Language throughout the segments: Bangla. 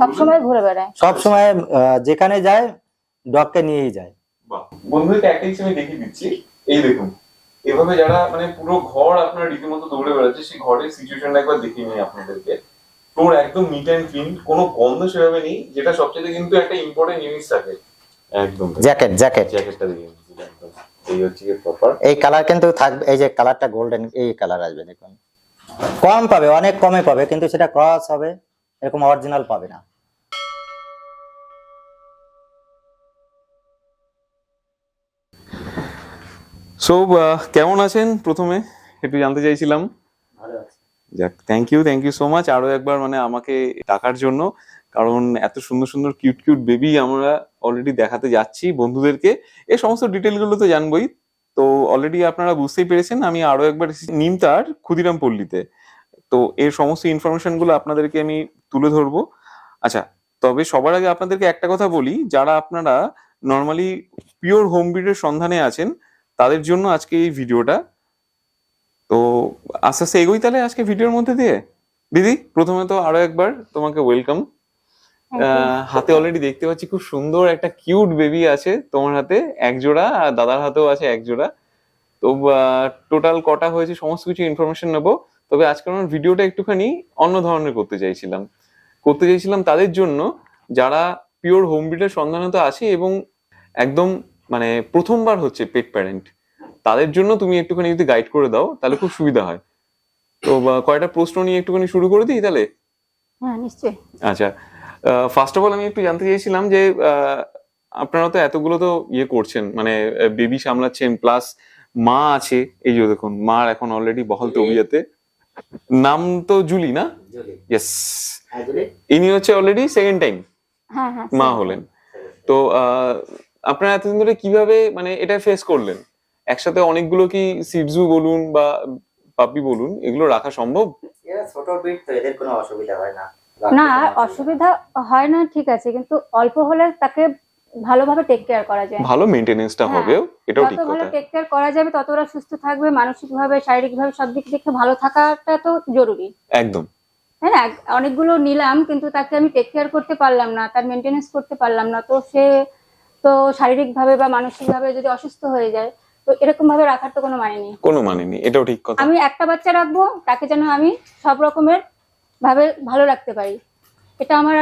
সবসময় ঘুরে বেড়ায়। সব সময় যেখানে যায় ডগকে নিয়েই যায়। একটা জিনিস আমি দেখিয়ে দিচ্ছি। এই দেখুন এভাবে যারা মানে পুরো ঘর আপনার রীতিমতো দৌড়ে বেড়াচ্ছে সেই ঘরের সিচুয়েশনটা একবার দেখিয়ে নিই আপনাদেরকে। ফ্লোর একদম নিট অ্যান্ড ক্লিন কোনো গন্ধ সেভাবে নেই যেটা সবচেয়ে কিন্তু একটা ইম্পর্টেন্ট জিনিস থাকে। একদম। জ্যাকেট জ্যাকেট জ্যাকেটটা দিয়ে একদম। এই হচ্ছে প্রপার এই কালার কিন্তু থাকবে এই যে কালারটা গোল্ডেন এই কালার আসবে দেখুন। কম পাবে অনেক কমে পাবে কিন্তু সেটা ক্রস হবে। এরকম অরিজিনাল পাবে না। সো কেমন আছেন? প্রথমে একটু জানতে চাইছিলাম। যাক thank you thank you so much আরও একবার মানে আমাকে ডাকার জন্য কারণ এত সুন্দর সুন্দর কিউট কিউট বেবি আমরা অলরেডি দেখাতে যাচ্ছি বন্ধুদেরকে। এই সমস্ত ডিটেলগুলো তো জানবই। তো অলরেডি আপনারা বুঝতেই পেরেছেন আমি আরও একবার এসেছি নিমতার ক্ষুদিরাম পল্লীতে। তো এর সমস্ত ইনফরমেশনগুলো আপনাদেরকে আমি তুলে ধরবো। আচ্ছা তবে সবার আগে আপনাদেরকে একটা কথা বলি যারা আপনারা নর্মালি পিওর হোম ব্রিডের সন্ধানে আছেন তাদের জন্য আজকে এই ভিডিওটা। তো আস্তে আস্তে এগোই তাহলে আজকে ভিডিওর মধ্যে দিয়ে। দিদি প্রথমে তো আরও একবার তোমাকে ওয়েলকাম হাতে অলরেডি দেখতে পাচ্ছি খুব সুন্দর একটা কিউট বেবি আছে তোমার হাতে এক জোড়া আর দাদার হাতেও আছে এক জোড়া তো টোটাল কটা হয়েছে সমস্ত কিছু ইনফরমেশন নেব। তবে আজকে আমার ভিডিওটা একটুখানি অন্য ধরনের করতে চাইছিলাম। করতে চাইছিলাম তাদের জন্য যারা পিওর হোম ব্রিডের সন্ধানে তো আছে এবং একদম মানে প্রথমবার হচ্ছে পেট প্যারেন্ট তাদের জন্য তুমি একটুখানি যদি গাইড করে দাও তাহলে খুব সুবিধা হয়। তো কয়টা প্রশ্ন নিয়ে একটুখানি শুরু করে দিই তাহলে? হ্যাঁ নিশ্চয়ই। আচ্ছা ফার্স্ট অফ অল আমি একটু জানতে চাইছিলাম যে আহ, আপনারা তো এতগুলো তো ইয়ে করছেন মানে বেবি সামলাচ্ছেন প্লাস মা আছে এই যে দেখুন মার এখন অলরেডি বহল তবিয়াতে। নাম তো জুলি না? ইয়েস ইনি হচ্ছে অলরেডি সেকেন্ড টাইম হ্যাঁ হ্যাঁ মা হলেন। তো আহ, আপনারা এতদিন ধরে কীভাবে মানে এটা ফেস করলেন? একসাথে অনেকগুলো কি সিডজু বলুন বা পাপি বলুন এগুলো রাখা সম্ভব? ছোট বিট তো এদের কোনো অসুবিধা হয় না। না অসুবিধা হয় না ঠিক আছে কিন্তু অল্প হলে তাকে ভালোভাবে টেক কেয়ার করা যায়। ভালো মেনটেনেন্সটা হ্যাঁ, হবেও এটাও যত ঠিক ভালো কথা। টেক কেয়ার করা যাবে তত ওরা সুস্থ থাকবে মানসিক ভাবে শারীরিক ভাবে সব দিক থেকে ভালো থাকাটা তো জরুরি। একদম। এক- অনেকগুলো নিলাম কিন্তু তাকে আমি টেক কেয়ার করতে পারলাম না তার মেনটেনেন্স করতে পারলাম না তো সে তো শারীরিক ভাবে বা মানসিক ভাবে যদি অসুস্থ হয়ে যায় তো এরকম ভাবে রাখার তো কোনো মানে নেই। কোনো মানে নেই এটাও ঠিক কথা। আমি একটা বাচ্চা রাখব তাকে যেন আমি সব রকমের ভাবে ভালো রাখতে পারি। এটা আমার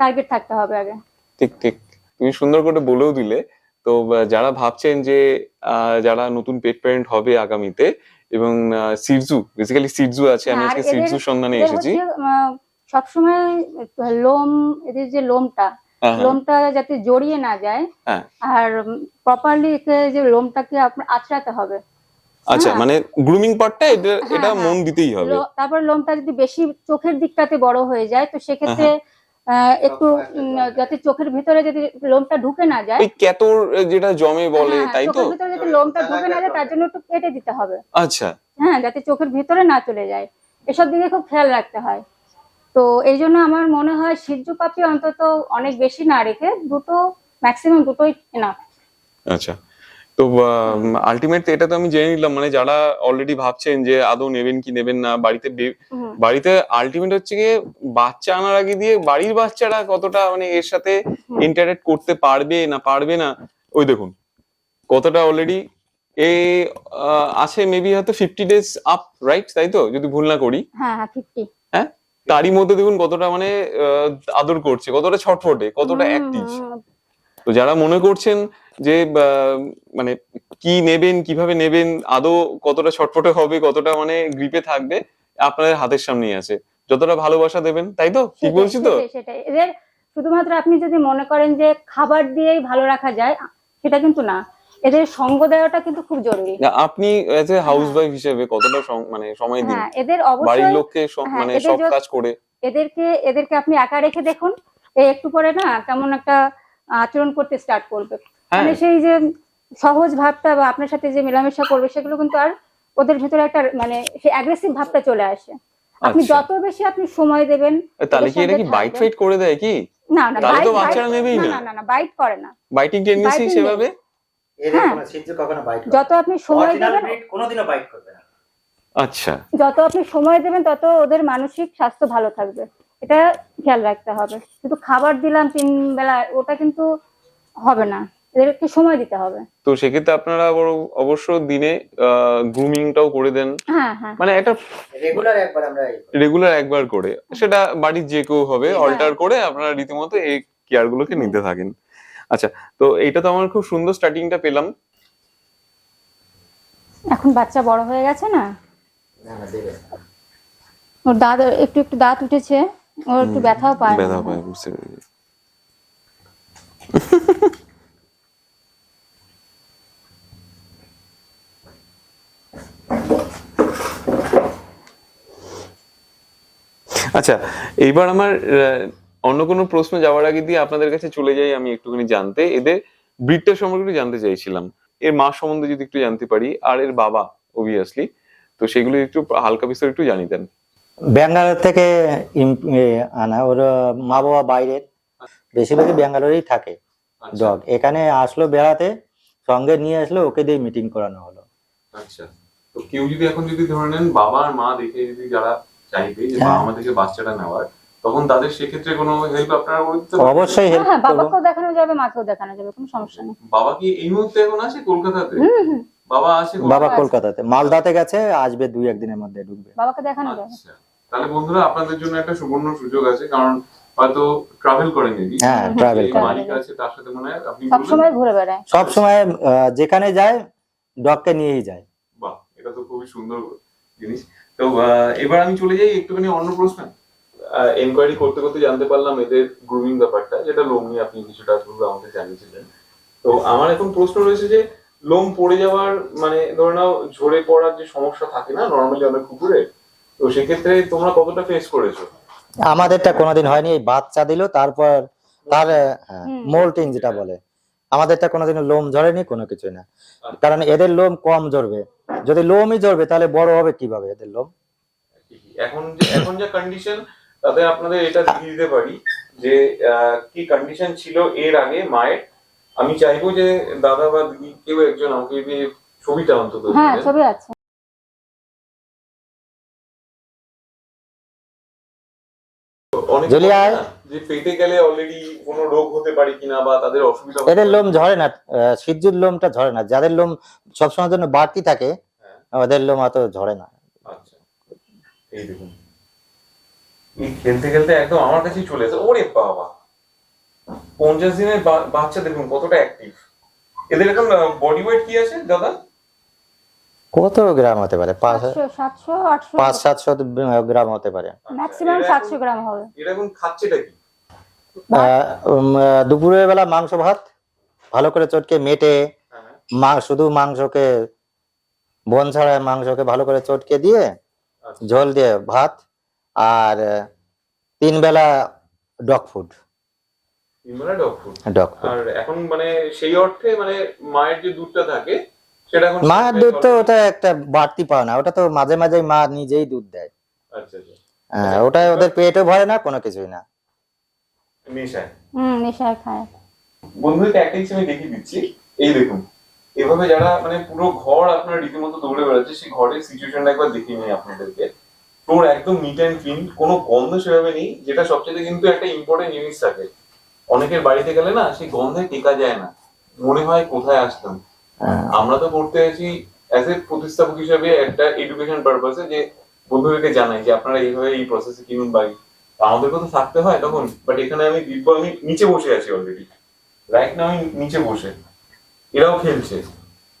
টার্গেট থাকতে হবে আগে। ঠিক ঠিক। তুমি সুন্দর করে বলেও দিলে তো যারা ভাবছেন যে যারা নতুন পেট প্যারেন্ট হবে আগামীতে এবং সিরজু বেসিক্যালি সিরজু আছে আমি হ্যাঁ, আজকে সিরজু সন্ধানে এসেছি সবসময় লোম এদের যে লোমটা হ্যাঁ, হ্যাঁ, লোমটা যাতে জড়িয়ে না যায়। আর প্রপারলি যে লোমটাকে আপনার আঁচড়াতে হবে আচ্ছা। মানে গ্রুমিং পার্টটা এটা এটা। মন দিতেই হবে তারপর লোমটা যদি বেশি চোখের দিকটাতে বড় হয়ে যায় তো সেক্ষেত্রে একটু যাতে চোখের ভিতরে যদি লোমটা ঢুকে না যায়। কেতর যেটা জমে বলে হ্যাঁ, তাই তো? চোখের ভিতরে যাতে লোমটা ঢুকে না যায় তার জন্য একটু কেটে দিতে হবে। আচ্ছা। হ্যাঁ যাতে চোখের ভিতরে না চলে যায়। এসব দিকে খুব খেয়াল রাখতে হয়। তো এই জন্য আমার মনে হয় সিজ্জু পাপি অন্তত অনেক বেশি না রেখে দুটো ম্যাক্সিমাম দুটোই না আচ্ছা। তো আলটিমেট এটা তো আমি জেনে নিলাম। মানে যারা অলরেডি ভাবছেন যে আদৌ নেবেন কি নেবেন না বাড়িতে বাড়িতে আলটিমেট হচ্ছে গিয়ে বাচ্চা আনার আগে দিয়ে বাড়ির বাচ্চারা কতটা মানে এর সাথে ইন্টারেক্ট করতে পারবে না পারবে না ওই দেখুন। কতটা অলরেডি এ আছে মেবি হয়তো ফিফটি ডেজ আপ রাইট তাই তো? যদি ভুল না করি। হ্যাঁ হ্যাঁ হ্যাঁ? তারই মধ্যে দেখুন কতটা মানে আদর করছে কতটা ছটফটে কতটা অ্যাক্টিভ তো যারা মনে করছেন যে মানে কি নেবেন কীভাবে নেবেন আদৌ কতটা ছটফটে হবে কতটা মানে গ্রিপে থাকবে আপনাদের হাতের সামনেই আছে। যতটা ভালোবাসা দেবেন তাই তো? ঠিক বলছি তো? সেটাই এদের শুধুমাত্র আপনি যদি মনে করেন যে খাবার দিয়েই ভালো রাখা যায় সেটা কিন্তু না। এদের সঙ্গ দেওয়াটা কিন্তু খুব জরুরি। আপনি এজ এ হাউস ওয়াইফ হিসেবে কতটা মানে সময় দিন? হ্যাঁ এদের বাড়ির অবশ্যই লোককে হ্যাঁ, মানে সব কাজ করে। এদেরকে এদেরকে আপনি একা রেখে দেখুন একটু পরে না কেমন একটা আচরণ করতে স্টার্ট করবে। মানে সেই যে সহজ ভাবটা বা আপনার সাথে যে মেলামেশা করবে সেগুলো কিন্তু আর ওদের ভেতরে একটা মানে সেই অ্যাগ্রেসিভ ভাবটা চলে আসে। আপনি আচ্ছা। যত বেশি আপনি সময় দেবেন তাহলে কি এটা কি বাইট ফাইট করে দেয় কি? না না তাহলে তো বাচ্চারা নেবেই না না। না বাইট করে না। বাইটিং টেন্ডেন্সি সেভাবে এদের হ্যাঁ। কোনো সিদ্ধ কখনো বাইট যত আপনি সময় দেবেন কোনোদিনও বাইট করবে না। আচ্ছা। যত আপনি সময় দেবেন তত ওদের মানসিক স্বাস্থ্য ভালো থাকবে। এটা খেয়াল রাখতে হবে। কিন্তু খাবার দিলাম তিন বেলা ওটা কিন্তু হবে না। এদেরকে সময় দিতে হবে। তো সেক্ষেত্রে আপনারা অবশ্য দিনে গ্রুমিংটাও করে দেন। হ্যাঁ হ্যাঁ। মানে একটা রেগুলার একবার আমরা রেগুলার একবার করে। সেটা বাড়ির যে কেউ হবে হ্যাঁ। অল্টার করে আপনারা রীতিমতো এই কেয়ার গুলোকে নিতে থাকেন। আচ্ছা তো এইটা তো আমার খুব সুন্দর স্টার্টিংটা পেলাম। এখন বাচ্চা বড় হয়ে গেছে না। ওর দাঁত একটু একটু দাঁত উঠেছে। ওর একটু ব্যথাও পায়। ব্যথা পায় বুঝতে পেরেছি। আচ্ছা এইবার আমার অন্য কোনো প্রশ্ন যাওয়ার আগে দিয়ে আপনাদের কাছে চলে যাই আমি একটুখানি জানতে। এদের ব্রিডটা সম্পর্কে জানতে চাইছিলাম। এর মা সম্বন্ধে যদি একটু জানতে পারি আর এর বাবা অবভিয়াসলি তো সেগুলো একটু হালকা বিস্তর একটু জানিয়ে দেন। ব্যাঙ্গালোর থেকে আনা ওর মা বাবা বাইরের। বেশিরভাগই ব্যাঙ্গালোরেই থাকে ডগ এখানে আসলো বেড়াতে সঙ্গে নিয়ে আসলো ওকে দিয়ে মিটিং করানো হলো। আচ্ছা। তো কেউ যদি এখন যদি ধরে নেন বাবা আর মা দেখে যদি যারা চাইবে যে হ্যাঁ। মা থেকে বাচ্চাটা নেওয়ার তখন তাদের সেক্ষেত্রে কোনো হেল্প আপনারা করে দিতে অবশ্যই হ্যাঁ হেল্প হ্যাঁ বাবাকেও দেখানো যাবে মাকেও দেখানো যাবে কোনো সমস্যা নেই। বাবা কি এই মুহূর্তে এখন আছে কলকাতাতে? বাবা আছে বাবা কলকাতাতে। মালদাতে গেছে আসবে দুই একদিনের মধ্যে ঢুকবে। বাবাকে দেখানো যাবে। আচ্ছা। তাহলে বন্ধুরা আপনাদের জন্য একটা সুবর্ণ সুযোগ আছে কারণ হয়তো ট্রাভেল করেন। যদি হ্যাঁ ট্রাভেল যে করে মালিক আছে তার সাথে মানে আপনি সব সময় ঘুরে বেড়ায়। সব সময় আহ, যেখানে যায় ডগকে নিয়েই যায়। বাহ এটা তো খুবই সুন্দর জিনিস। তো আহ, এবার আমি চলে যাই একটুখানি অন্য প্রশ্ন। এনকোয়ারি করতে করতে জানতে পারলাম এদের গ্রুমিং ব্যাপারটা যেটা লোম নিয়ে আপনি কিছুটা পূর্বে আমাকে জানিয়েছিলেন। তো আমার এখন প্রশ্ন রয়েছে যে লোম পড়ে যাওয়ার মানে ধরে নাও ঝরে পড়ার যে সমস্যা থাকে না নর্মালি অনেক কুকুরে তো সেক্ষেত্রে তোমরা কতটা ফেস করেছ? আমাদেরটা কোনোদিন হয়নি এই বাচ্চা দিল তারপর তার। মোল্টিং যেটা বলে। আমাদেরটা কোনোদিন লোম ঝরেনি কোনো কিছুই না। কারণ এদের লোম কম ঝরবে। যদি লোমই ঝরবে তাহলে বড় হবে কীভাবে এদের লোম? এখন যে এখন যে কন্ডিশন তাতে আপনাদের এটা দেখিয়ে দিতে পারি যে আহ, কি কন্ডিশন ছিল এর আগে মায়ের। আমি চাইব যে দাদা বা দিদি কেউ একজন আমাকে ছবিটা অন্তত হ্যাঁ ছবি আছে। অনেকে যদি বলে আয়- না? যে পেটে গেলে অলরেডি কোনো রোগ হতে পারে কিনা বা তাদের অসুবিধা এদের লোম ঝরে না সিজ্জুর লোমটা ঝরে না। যাদের লোম সবসময়ের জন্য বাড়তি থাকে হ্যাঁ। ওদের লোম অত ঝরে না। আচ্ছা। এই দেখুন। খেলতে খেলতে একদম আমার কাছেই চলে এসে ওরে বাবা! পঞ্চাশ দিনের বাচ্চা দেখুন কতটা অ্যাক্টিভ এদের এখন বডি ওয়েট কি আছে দাদা? কত গ্রাম হতে পারে? পাঁচ সাতশো গ্রাম হতে পারে। ম্যাক্সিমাম সাতশো গ্রাম হবে। খাচ্ছেটা কি? দুপুরের বেলা মাংস ভাত ভালো করে চটকে মেটে হ্যাঁ, মা শুধু মাংসকে বন ছাড়া মাংসকে ভালো করে চটকে দিয়ে আচ্ছা। ঝোল দিয়ে ভাত আর তিন বেলা ডগ ফুড। তিনবেলা ডগ ফুড। আর এখন মানে সেই অর্থে মানে মায়ের যে দুধটা থাকে মায়ের দুধ তো ওটা একটা বাড়তি পাও না ওটা তো মাঝে মাঝে মা নিজেই দুধ দেয়। আচ্ছা আচ্ছা। হ্যাঁ, ওটা ওদের পেটও ভরে না কোনো কিছুই না। নেশায়? হুম নেশায় খায়। বন্ধুদেরকে একটা আমি দেখিয়ে দিচ্ছি। এই দেখুন এভাবে যারা মানে পুরো ঘর আপনার রীতিমতো দৌড়ে বেড়াচ্ছে সেই ঘরের সিচুয়েশনটা একবার দেখিয়ে নিই আপনাদেরকে। ফ্লোর একদম নিট অ্যান্ড ক্লিন কোনো গন্ধ সেভাবে নেই যেটা সবচেয়ে কিন্তু একটা ইম্পর্টেন্ট জিনিস থাকে। অনেকের বাড়িতে গেলে না সেই গন্ধে টেকা যায় না। মনে হয় কোথায় আসলাম হ্যাঁ। আমরা তো পড়তে আছি অ্যাজ এ প্রতিস্থাপক হিসাবে একটা এডুকেশন পারপাসে যে বন্ধুদেরকে জানাই যে আপনারা এইভাবে এই প্রসেসে কিনুন বাড়ি আমাদেরকে তো থাকতে হয় তখন বাট এখানে আমি দিব্য আমি নিচে বসে আছি অলরেডি রাইট না আমি নিচে বসে। এরাও খেলছে।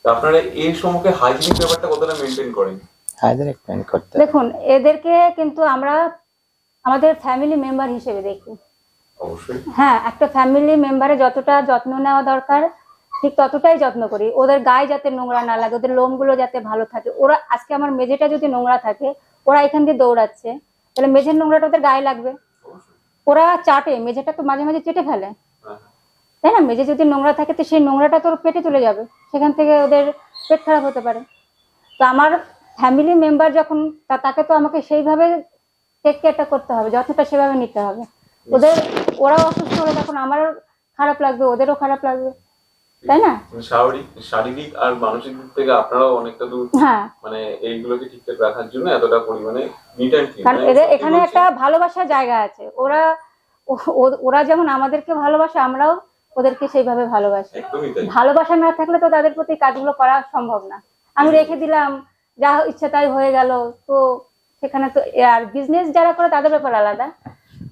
তা আপনারা এর সম্মুখে হাইজিনিক ব্যাপারটা কতটা মেনটেন করেন? হাইজেনিক মেনটেন করতে। দেখুন এদেরকে কিন্তু আমরা আমাদের ফ্যামিলি মেম্বার হিসেবে দেখি। অবশ্যই। হ্যাঁ একটা ফ্যামিলি মেম্বারে যতটা যত্ন নেওয়া দরকার ঠিক ততটাই যত্ন করি। ওদের গায়ে যাতে নোংরা না লাগে ওদের লোমগুলো যাতে ভালো থাকে। ওরা আজকে আমার মেঝেটা যদি নোংরা থাকে ওরা এখান দিয়ে দৌড়াচ্ছে। তাহলে মেঝের নোংরাটা ওদের গায়ে লাগবে। ওরা চাটে মেঝেটা তো মাঝে মাঝে চেটে ফেলে। তাই না? মেঝে যদি নোংরা থাকে তো সেই নোংরাটা তোর পেটে চলে যাবে। সেখান থেকে ওদের পেট খারাপ হতে পারে। তো আমার ফ্যামিলি মেম্বার যখন তাকে তো আমাকে সেইভাবে টেক কেয়ারটা করতে হবে যত্নটা সেভাবে নিতে হবে। ওদের ওরাও অসুস্থ হলে তখন আমারও খারাপ লাগবে ওদেরও খারাপ লাগবে। তাই না? মানে শারীরিক শারীরিক আর মানসিক দিক থেকে আপনারাও অনেকটা দূর। হ্যাঁ। মানে এইগুলোকে ঠিকঠাক রাখার জন্য এতটা পরিমাণে নিট অ্যান্ড কারণ এদের এখানে একটা ভালোবাসার জায়গা আছে। ওরা ওরা যেমন আমাদেরকে ভালোবাসে আমরাও ওদেরকে সেইভাবে ভালোবাসি। ভালোবাসা না থাকলে তো তাদের প্রতি কাজগুলো করা সম্ভব না। আমি রেখে দিলাম যা ইচ্ছা তাই হয়ে গেল। তো সেখানে তো আর বিজনেস যারা করে তাদের ব্যাপার আলাদা।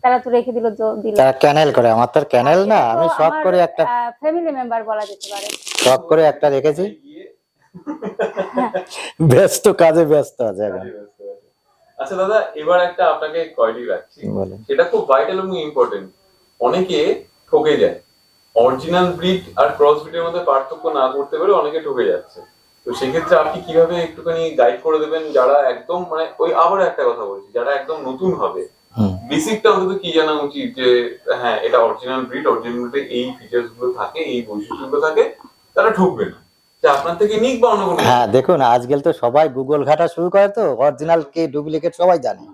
তারা তো রেখে দিল দিল। তারা ক্যানেল করে আমার তো ক্যানেল না আমি শখ করে একটা ফ্যামিলি মেম্বার বলা যেতে পারে। শখ করে একটা রেখেছি। ব্যস্ত কাজে ব্যস্ত আছে এখন। আচ্ছা দাদা এবার একটা আপনাকে কয়টি রাখছি। সেটা খুব ভাইটাল এবং ইম্পর্টেন্ট অনেকে ঠকে যায়। অরিজিনাল ব্রিড আর ক্রস ব্রিডের মধ্যে পার্থক্য না করতে পেরে অনেকে ঠকে যাচ্ছে। তো সেক্ষেত্রে আপনি কীভাবে একটুখানি গাইড করে দেবেন যারা একদম মানে ওই আবার একটা কথা বলছি যারা একদম নতুন হবে। বেসিকটা অন্তত কি জানা উচিত যে হ্যাঁ এটা অরিজিনাল ব্রিড এই ফিচার্সগুলো থাকে এই বৈশিষ্ট্যগুলো থাকে তারা ঠকবে না। আপনার থেকে নিক বা অন্য কোনো হ্যাঁ দেখুন আজকাল তো সবাই গুগল ঘাটা শুরু করে তো অরিজিনাল কে ডুপ্লিকেট সবাই জানে।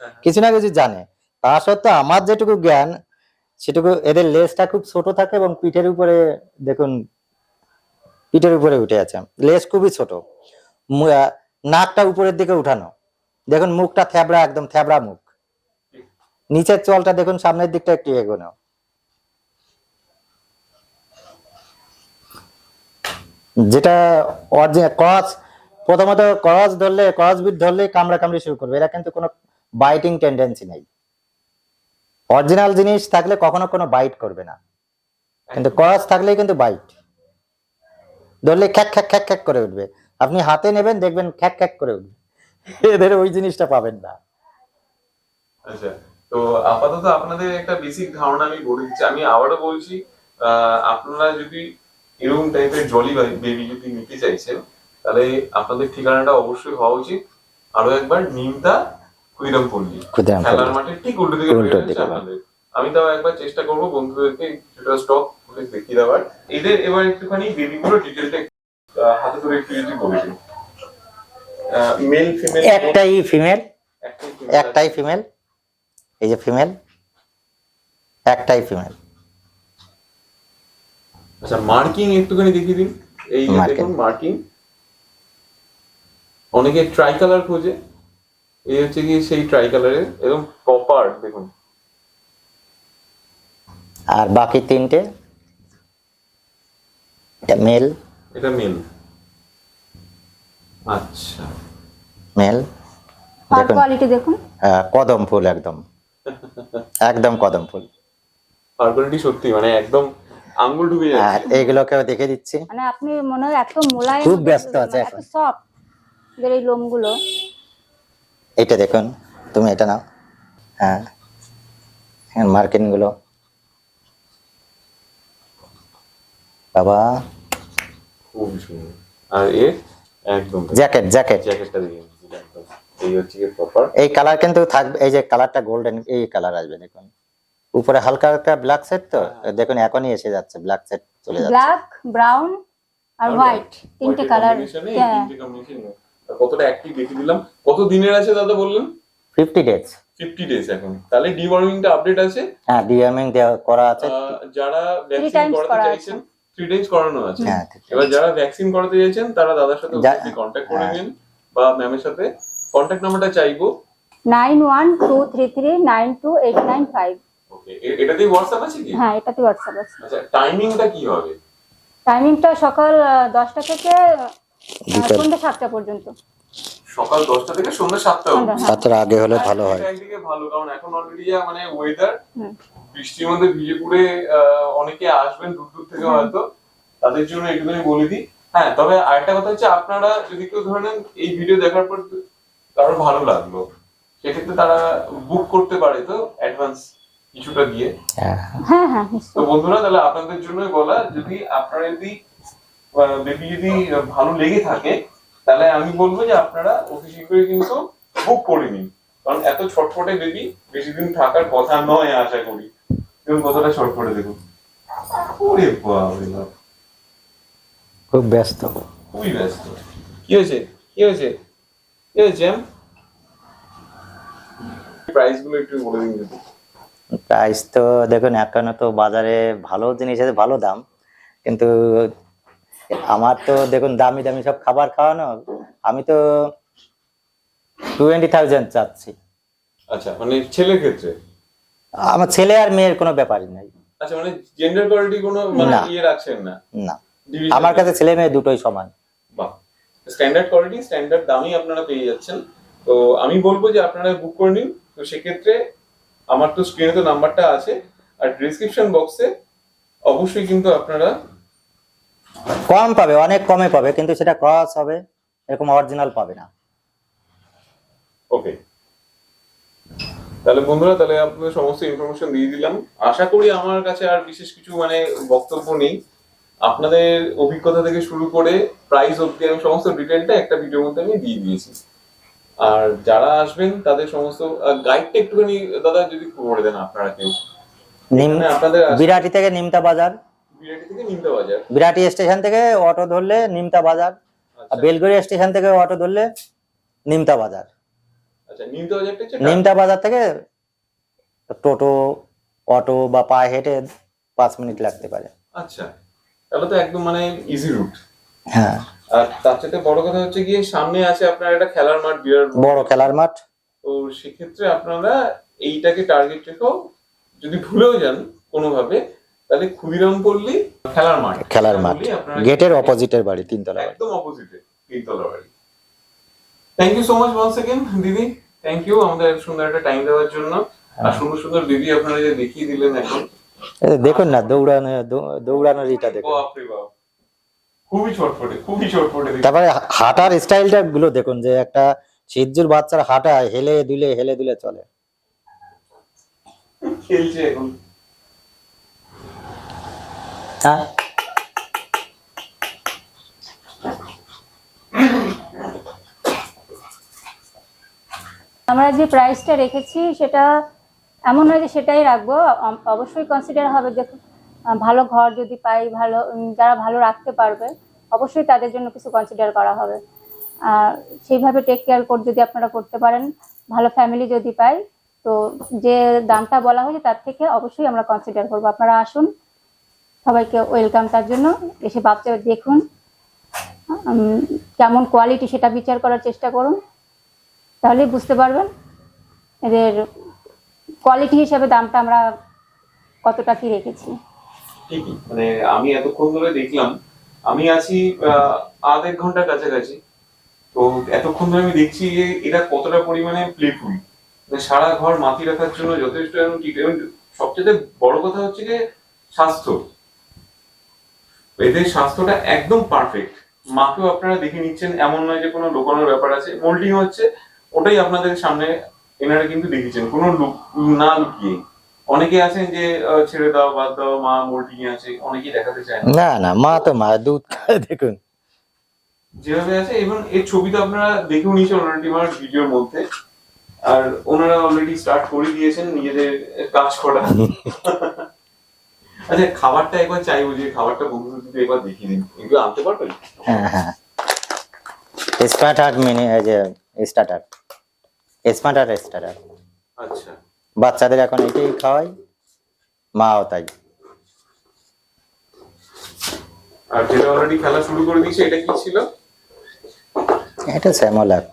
হ্যাঁ। কিছু না কিছু জানে। তা সত্ত্বেও আমার যেটুকু জ্ঞান সেটুকু এদের লেজটা খুব ছোট থাকে এবং পিঠের উপরে দেখুন পিঠের উপরে উঠে আছে। লেজ খুবই ছোট। নাকটা উপরের দিকে উঠানো। দেখুন মুখটা থ্যাবড়া একদম থ্যাবড়া মুখ। নিচের চলটা দেখুন সামনের দিকটা একটু এগোনো। যেটা ক্রস প্রথমত ক্রস ধরলে ক্রস বিট ধরলে কামড়া কামড়ি শুরু করবে। এরা কিন্তু কোনো বাইটিং টেন্ডেন্সি নেই। অরিজিনাল জিনিস থাকলে কখনো কোনো বাইট করবে না। কিন্তু ক্রস থাকলেই কিন্তু বাইট ধরলে খ্যাক খ্যাক খ্যাক খ্যাক করে উঠবে। আপনি হাতে নেবেন দেখবেন খ্যাক খ্যাক করে উঠবে। এদের ওই জিনিসটা পাবেন না। আচ্ছা। তো আপাতত আপনাদের একটা বেসিক ধারণা আমি বলে দিচ্ছি। আমি আবারও বলছি আহ, আপনারা যদি এরকম টাইপের জলি বেবি যদি নিতে চাইছেন তাহলে আপনাদের ঠিকানাটা অবশ্যই হওয়া উচিত। আরও একবার নিমতা কুইরামপল্লী। খেলার মাঠে ঠিক উল্টো দিকে আপনাদের। আমি তাও একবার চেষ্টা করব বন্ধুদেরকে কিছুটা স্টক দেখিয়ে দেওয়ার। এদের এবার একটুখানি বেবিগুলো ডিটেলটা হাতে ধরে একটু যদি বলে দিন মেল ফিমেল একটাই ফিমেল একটাই ফিমেল এই যে ফিমেল একটাই ফিমেল আচ্ছা মার্কিং একটুখানি দেখিয়ে দিন। এই যে দেখুন মার্কিং অনেকে ট্রাই কালার খোঁজে। এই হচ্ছে কি সেই ট্রাই কালারের এবং কপার দেখুন। আর বাকি তিনটে? এটা মেল এটা মেল আচ্ছা। মেল দেখুন। কোয়ালিটি দেখুন। আহ, কদম ফুল একদম। একদম কদম ফুল। পার্পলিটি সত্যি মানে একদম আঙ্গুল ঢুকে আর যাচ্ছে এইগুলোকেও দেখে দিচ্ছি। মানে আপনি মনে হয় এত মোলায়েম খুব ব্যস্ত আছে এত এখন। সফট এদের এই লোমগুলো। এইটা দেখুন তুমি এটা নাও। হ্যাঁ মার্কিনগুলো বাবা। খুব সুন্দর। আর এ একদম জ্যাকেট জ্যাকেট। জ্যাকেটটা একদম এই হচ্ছে কি প্রপার এই কালার কিন্তু থাকবে এই যে কালারটা গোল্ডেন এই কালার আসবে দেখুন। উপরে হালকা একটা ব্ল্যাক সেট তো? দেখুন এখনই এসে যাচ্ছে ব্ল্যাক সেট চলে যাচ্ছে। ব্ল্যাক ব্রাউন আর হোয়াইট তিনটে কালার হ্যাঁ। কতটা অ্যাক্টিভ দেখে দিলাম। কত দিনের আছে দাদা বললেন? ফিফটি ডেজ ফিফটি ডেজ এখন। তাহলে ডিওয়ার্মিংটা আপডেট আছে? হ্যাঁ দেওয়া করা আছে। যারা ভ্যাকসিন করাতে করা চাইছেন থ্রি টাইমস করানো আছে। হ্যাঁ এবার যারা ভ্যাকসিন করাতে চাইছেন তারা দাদার সাথে কন্ট্যাক্ট করে হ্যাঁ। নিন বা ম্যামের সাথে। কন্ট্যাক্ট নাম্বারটা চাইব? Nine one two three three nine two eight nine five okay এটাতেই হোয়াটসঅ্যাপ আছে কি? হ্যাঁ এটাতে হোয়াটসঅ্যাপ আছে। আচ্ছা টাইমিংটা কি হবে? টাইমিংটা সকাল দশটা থেকে। সন্ধ্যে সাতটা পর্যন্ত। সকাল দশটা থেকে সন্ধ্যা সাতটা অবধি সন্ধ্যা, হ্যাঁ। সাতটার আগে হলে ভালো হয়। একদিকে ভালো কারণ এখন অলরেডি মানে ওয়েদার। বৃষ্টির মধ্যে ভিজে পুড়ে আহ, অনেকে আসবেন দূর দূর থেকে হয়তো তাদের জন্য একটুখানি বলে দিই। হ্যাঁ তবে আরেকটা কথা হচ্ছে আপনারা যদি কেউ ধরে নেন এই ভিডিও দেখার পর কারোর ভালো লাগল। সেক্ষেত্রে তারা বুক করতে পারে তো অ্যাডভান্স কিছুটা দিয়ে হ্যাঁ। হ্যাঁ হ্যাঁ তো বন্ধুরা তাহলে আপনাদের জন্যই বলা যদি আপনারা যদি বেবি যদি ভালো লেগে থাকে তাহলে আমি বলব যে আপনারা অতি শীঘ্রই কিন্তু বুক করে নিন। কারণ এত ছটফটে বেবি বেশি দিন থাকার কথা নয় আশা করি। কতটা ছটফটে দেখুন। ওরে বাপরে বাপ। খুব ব্যস্ত। খুবই ব্যস্ত। কি হয়েছে? কি হয়েছে? প্রাইসগুলো একটু বলে দিন। যদি প্রাইস তো দেখুন এখনও তো বাজারে ভালো জিনিস আছে ভালো দাম। কিন্তু আমার তো দেখুন দামি দামি সব খাবার খাওয়ানো। আমি তো টোয়েন্টি থাউজেন্ড চাচ্ছি। আচ্ছা মানে ছেলের ক্ষেত্রে? আমার ছেলে আর মেয়ের কোনো ব্যাপারই নাই। আচ্ছা মানে জেন্ডার কোয়ালিটি কোনো মানে না। ইয়ে রাখছেন না? না। আমার কাছে ছেলে মেয়ে দুটোই সমান। স্ট্যান্ডার্ড কোয়ালিটি স্ট্যান্ডার্ড দামই আপনারা পেয়ে যাচ্ছেন। তো আমি বলব যে আপনারা বুক করে নিন। তো সেক্ষেত্রে আমার তো স্ক্রিনে তো নাম্বারটা আছে। আর ডিসক্রিপশন বক্সে অবশ্যই কিন্তু আপনারা কম পাবে অনেক কমে পাবে কিন্তু সেটা ক্রস হবে এরকম অরিজিনাল পাবে না। ওকে তাহলে বন্ধুরা তাহলে আপনাদের সমস্ত ইনফরমেশন দিয়ে দিলাম। আশা করি আমার কাছে আর বিশেষ কিছু মানে বক্তব্য নেই। আপনাদের অভিজ্ঞতা থেকে শুরু করে প্রাইস অবধি আমি সমস্ত ডিটেলটা একটা ভিডিওর মধ্যে আমি দিয়ে দিয়েছি। আর যারা আসবেন তাদের সমস্ত গাইডটা একটুখানি দাদা যদি করে দেন আপনারা কেউ। আপনাদের বিরাটি থেকে নিমতা বাজার। বিরাটি থেকে নিমতা বাজার। বিরাটি স্টেশন থেকে অটো ধরলে নিমতা বাজার। আর আচ্ছা বেলগড়ি স্টেশন থেকে অটো ধরলে নিমতা বাজার। আচ্ছা নিমতা বাজারটা নিমতা বাজার থেকে টোটো অটো বা পায়ে হেঁটে পাঁচ মিনিট লাগতে পারে। আচ্ছা। তাহলে তো একদম মানে ইজি রুট হ্যাঁ। আর তার সাথে বড় কথা হচ্ছে গিয়ে সামনে আছে আপনার একটা খেলার মাঠ বিরাট বড়। খেলার মাঠ। তো সেক্ষেত্রে আপনারা এইটাকে টার্গেট রেখেও যদি ভুলেও যান কোনোভাবে তাহলে ক্ষুদিরাম পল্লী খেলার মাঠ। খেলার মাঠ। গেটের অপোজিটের বাড়ি তিনতলা একদম অপোজিটে তিনতলা বাড়ি। Thank you so much one second দিদি। থ্যাংক ইউ আমাদের এত সুন্দর একটা টাইম দেওয়ার জন্য। আর সুন্দর সুন্দর দিদি আপনারা যে দেখিয়ে দিলেন এখন। দেখুন না দৌড়ানো দৌড়ানোর ইটা দেখুন। খুবই ছটফটে খুবই ছটফটে তারপরে হাঁটার স্টাইলটা গুলো দেখুন যে একটা সিজ্জুর বাচ্চার হাঁটা হেলে দুলে হেলে দুলে চলে। খেলছে এখন। হ্যাঁ। আমরা যে প্রাইসটা রেখেছি সেটা এমন নয় যে সেটাই রাখব অবশ্যই কনসিডার হবে যে ভালো ঘর যদি পাই, ভালো যারা ভালো রাখতে পারবে, অবশ্যই তাদের জন্য কিছু কনসিডার করা হবে। আর সেইভাবে টেক কেয়ার করে যদি আপনারা করতে পারেন, ভালো ফ্যামিলি যদি পাই, তো যে দামটা বলা হয়েছে তার থেকে অবশ্যই আমরা কনসিডার করব। আপনারা আসুন, সবাইকে ওয়েলকাম তার জন্য, এসে বাচ্চা দেখুন কেমন কোয়ালিটি সেটা বিচার করার চেষ্টা করুন, তাহলেই বুঝতে পারবেন এদের কোয়ালিটি হিসাবে দামটা আমরা কতটা কি রেখেছি? ঠিকই মানে আমি এতক্ষণ ধরে দেখলাম, আমি আছি আধ এক ঘণ্টার কাছাকাছি। তো এতক্ষণ ধরে আমি দেখছি যে এরা কতটা পরিমাণে প্লেফুল সারা ঘর মাতি রাখার জন্য যথেষ্ট এবং ঠিক সবচেয়ে বড় কথা হচ্ছে যে স্বাস্থ্য। এদের স্বাস্থ্যটা একদম পারফেক্ট মাকেও আপনারা দেখে নিচ্ছেন, এমন নয় যে কোনো লোকানোর ব্যাপার আছে। মোল্ডিং হচ্ছে, ওটাই আপনাদের সামনে এনারা কিন্তু দেখেছেন কোনো লুক- না লুকিয়ে। অনেকে আছেন যে ছেড়ে দাও বাদ দাও মা মোল্ডিং আছে অনেকেই দেখাতে চায় না। না মা তো মা দুধ খায় দেখুন। যেভাবে আছে এবং এর ছবি তো আপনারা দেখেও নিয়েছেন অলরেডি আমার ভিডিওর মধ্যে। আর ওনারা অলরেডি স্টার্ট করে দিয়েছেন নিজেদের কাজ করা। আচ্ছা খাবারটা একবার চাইব যে খাবারটা বন্ধুদের যদি একবার দেখিয়ে দিন। এগুলো আনতে পারবেন? হ্যাঁ হ্যাঁ স্মার্ট হার্ট মিনি যে স্টার্টার স্মার্ট স্টার্টার আচ্ছা। বাচ্চাদের এখন এটাই খাওয়াই মাও তাই। আর যেটা অলরেডি খেলা শুরু করে দিয়েছে এটা কি ছিল? এটা শ্যামলাক।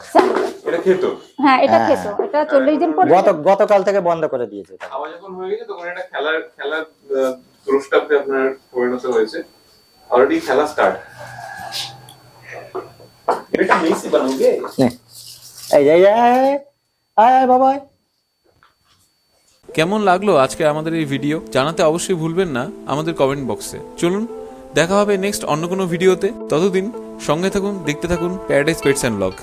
এটা খেতো? হ্যাঁ এটা হ্যাঁ। খেতো। এটা চল্লিশ দিন পর গত গতকাল থেকে বন্ধ করে দিয়েছে খাওয়া যখন হয়ে গেছে তখন এটা খেলার খেলার দ্রষ্টাব্দে আপনার পরিণত হয়েছে। অলরেডি খেলা স্টার্ট এটা মেসি বানোগে নে। এই এই যে, আয় আয়, কেমন লাগল আজকে আমাদের এই ভিডিও? জানাতে অবশ্যই ভুলবেন না আমাদের কমেন্ট বক্সে চলুন দেখা হবে নেক্সট অন্য কোনো ভিডিওতে ততদিন সঙ্গে থাকুন দেখতে থাকুন প্যারাডাইস পেটস অ্যান্ড ব্লগ